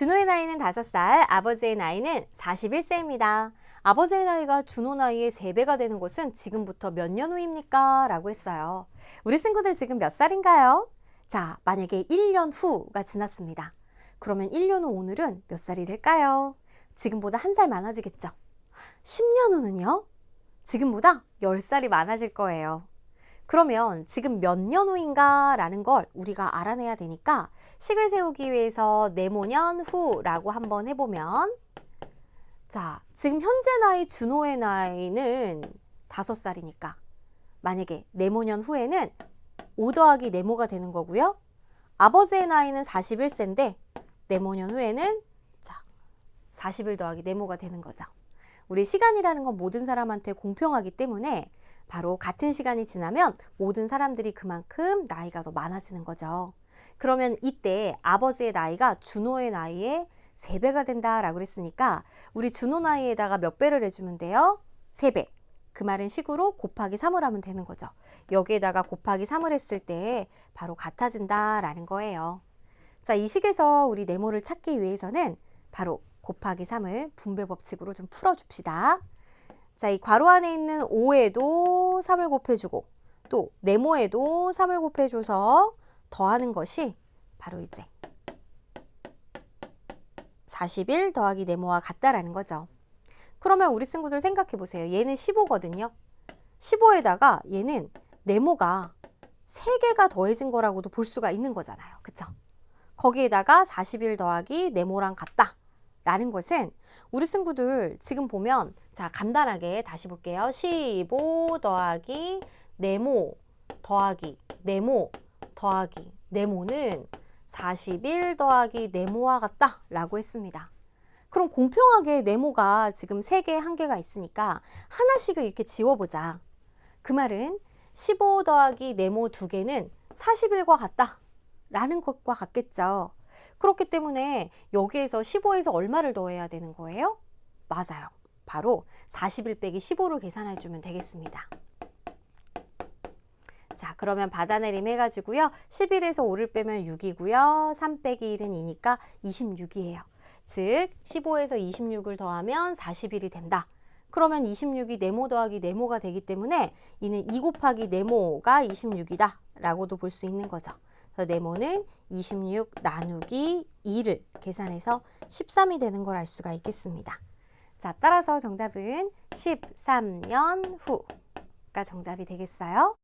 준호의 나이는 5살, 아버지의 나이는 41세입니다. 아버지의 나이가 준호 나이의 3배가 되는 것은 지금부터 몇 년 후입니까? 라고 했어요. 우리 친구들 지금 몇 살인가요? 자, 만약에 1년 후가 지났습니다. 그러면 1년 후 오늘은 몇 살이 될까요? 지금보다 한 살 많아지겠죠? 10년 후는요? 지금보다 10살이 많아질 거예요. 그러면 지금 몇 년 후인가 라는 걸 우리가 알아내야 되니까 식을 세우기 위해서 네모년 후라고 한번 해보면 자, 지금 현재 나이 준호의 나이는 5살이니까 만약에 네모년 후에는 5 더하기 네모가 되는 거고요. 아버지의 나이는 41세인데 네모년 후에는 자, 41 더하기 네모가 되는 거죠. 우리 시간이라는 건 모든 사람한테 공평하기 때문에 바로 같은 시간이 지나면 모든 사람들이 그만큼 나이가 더 많아지는 거죠. 그러면 이때 아버지의 나이가 준호의 나이의 3배가 된다라고 그랬으니까 우리 준호 나이에다가 몇 배를 해주면 돼요? 3배. 그 말은 식으로 곱하기 3을 하면 되는 거죠. 여기에다가 곱하기 3을 했을 때 바로 같아진다라는 거예요. 자, 이 식에서 우리 네모를 찾기 위해서는 바로 곱하기 3을 분배 법칙으로 좀 풀어줍시다. 자, 이 괄호 안에 있는 5에도 3을 곱해주고 또 네모에도 3을 곱해줘서 더하는 것이 바로 이제 41 더하기 네모와 같다라는 거죠. 그러면 우리 친구들 생각해 보세요. 얘는 15거든요. 15에다가 얘는 네모가 3개가 더해진 거라고도 볼 수가 있는 거잖아요. 그쵸? 거기에다가 41 더하기 네모랑 같다. 라는 것은 우리 친구들 지금 보면 자 간단하게 다시 볼게요. 15 더하기 네모 더하기 네모 더하기 네모는 41 더하기 네모와 같다 라고 했습니다. 그럼 공평하게 네모가 지금 3개, 1개가 있으니까 하나씩을 이렇게 지워보자. 그 말은 15 더하기 네모 2개는 41과 같다 라는 것과 같겠죠. 그렇기 때문에 여기에서 15에서 얼마를 더해야 되는 거예요? 맞아요. 바로 41 빼기 15를 계산해 주면 되겠습니다. 자, 그러면 받아내림 해가지고요. 11에서 5를 빼면 6이고요. 3 빼기 1은 2니까 26이에요. 즉, 15에서 26을 더하면 41이 된다. 그러면 26이 네모 더하기 네모가 되기 때문에 이는 2 곱하기 네모가 26이다. 라고도 볼 수 있는 거죠. 그래서 네모는 26 나누기 2를 계산해서 13이 되는 걸 알 수가 있겠습니다. 자, 따라서 정답은 13년 후가 정답이 되겠어요.